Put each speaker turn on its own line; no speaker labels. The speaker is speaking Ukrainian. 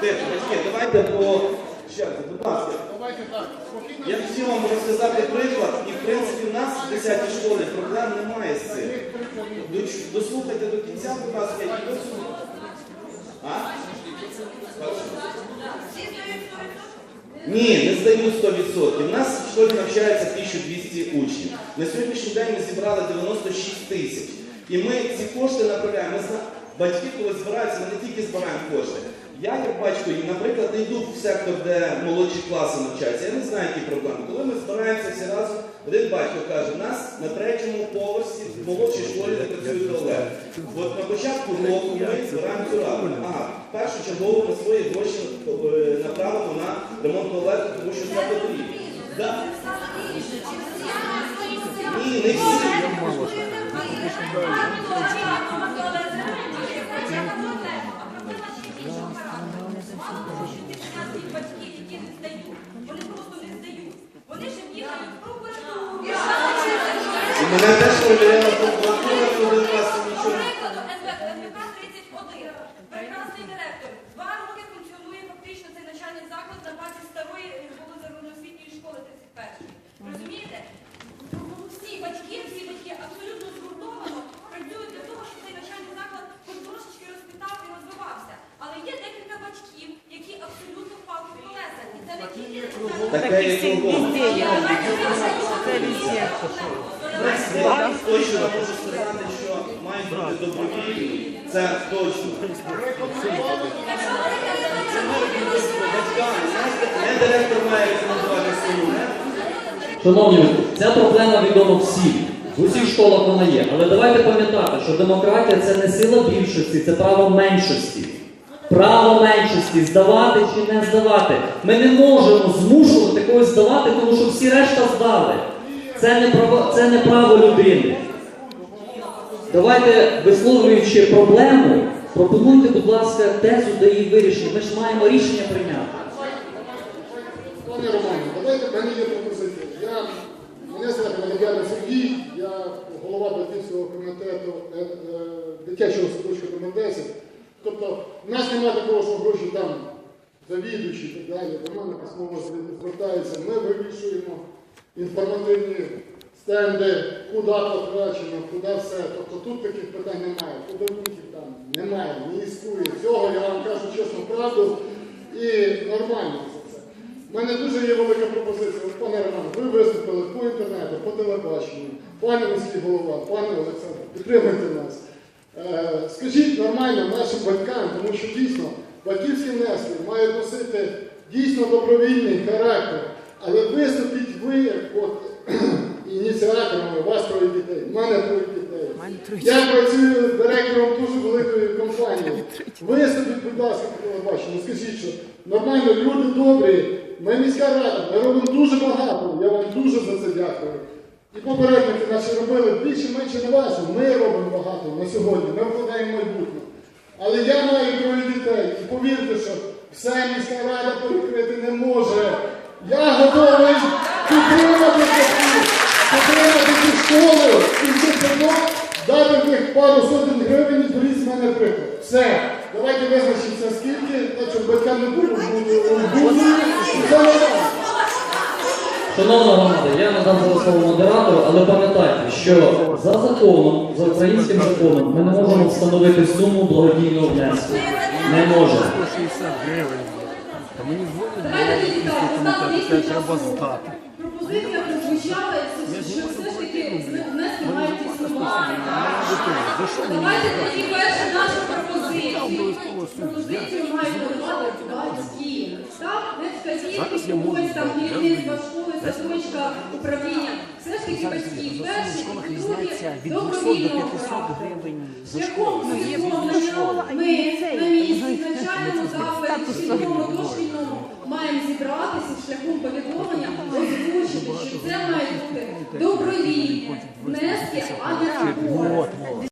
Теж, давайте по черзі, будь ласка. Давайте так. Я хотів вам розказати приклад, і в принципі в нас в 10 школі проблем немає з цим. Дослухайте до кінця, будь ласка, і дослухайте. А? Ні, не здають 100%. У нас в школі навчається 1200 учнів. На сьогоднішній день ми зібрали 96 тисяч. І ми ці кошти направляємо. Ми Батьки, коли збираються, ми не тільки збираємо кошти, я, як батько, і, наприклад, не йду в сектор, де молодші класи навчаються. Я не знаю, які проблеми. Коли ми збираємося всі разом, один батько каже, у нас на третьому поверсі в молодшій школі не працює туалет. От на початку року ми збираємо цю раду. Ага, першочергово ми свої гроші е, направимо на ремонт туалету, тому що це потрібно. Да. Ні, не всі. Мене теж перевіряла прокуратура, і один раз нічого. не-
Прикладу, НВК 31. Прекрасний директор. Два роки функціонує фактично цей навчальний заклад на базі старої загальноосвітньої школи 31. Розумієте? Всі батьки, всі батьки абсолютно згуртовано працюють для того, щоб цей навчальний заклад хоч трошечки розквітав і розвивався. Але є декілька батьків, які абсолютно впали в колеса. І це не тільки
Таке є. Я точно можу сказати, що мають бути добровільні. Це точно. Не директор має рекомендувати свою.
Шановні, ця проблема відома всім. В усіх школах вона є. Але давайте пам'ятати, що демократія це не сила більшості, це право меншості. Право меншості здавати чи не здавати. Ми не можемо змушувати когось здавати, тому що всі решта здали. Це не право, це не право людини. Давайте, висловлюючи проблему, пропонуйте, будь ласка, тезу до її вирішення. Ми ж маємо рішення прийняти.
Пане Романе, давайте в мене є пропозиція. Мене звати Малявяна Сергій, я голова батьківського комітету е, е, дитячого садочка номер 10. Тобто в нас немає такого, що гроші там завідуючі і так далі. До мене письмово звертаються. Ми вирішуємо інформативні стенди, куди потрачено, куди все. Тобто тут таких питань немає. Подарунків там немає, не існує. Цього я вам кажу чесно правду і нормально це все. У мене дуже є велика пропозиція. Пане Роман, ви виступили по інтернету, по телебаченню, пане міський голова, пане Олександр, підтримуйте нас. Е, скажіть нормально нашим батькам, тому що дійсно батьківський настрій має носити дійсно добровільний характер. Але виступіть ви, як от, ініціаторами, у вас троє дітей, в мене троє дітей. Я працюю директором дуже великої компанії. Виступіть, будь ласка, по телебаченню, скажіть, що нормально, люди добрі, ми міська рада, ми робимо дуже багато, я вам дуже за це дякую. І попередники наші робили більше менше не важко. Ми робимо багато на сьогодні, ми вкладаємо майбутнє. Але я маю троє дітей, і повірте, що все міська рада перекрити не може. Я готовий підтримати підтримати ці школи і дитинок, дати в них пару сотень гривень і беріть з мене приклад. Все, давайте визначимося скільки, так щоб батькам не було нормально.
Шановна громада, я надам зараз слово модератору, але пам'ятайте, що за законом, за українським законом, ми не можемо встановити суму благодійного внеску. Не можемо.
160. Та мені дзвонять,
так, поставимо
треба здати.
Пропозиція прозвучала, що все ж таки внески мають існувати. Давайте тоді перше нашу пропозицію. Пропозицію мають давати батьки. Так, не вказівки когось там.
Я
керівництва школи, садочка, управління обов'язки батьків, перші
і
другі
добровільного
права.
Шляхом усвідомлення
ми
на
місці
навчальному закладі, шкільному,
дошкільному
маємо
зібратися
шляхом повідомлення,
озвучити,
що
це мають бути добровільні внески, а не рахунки.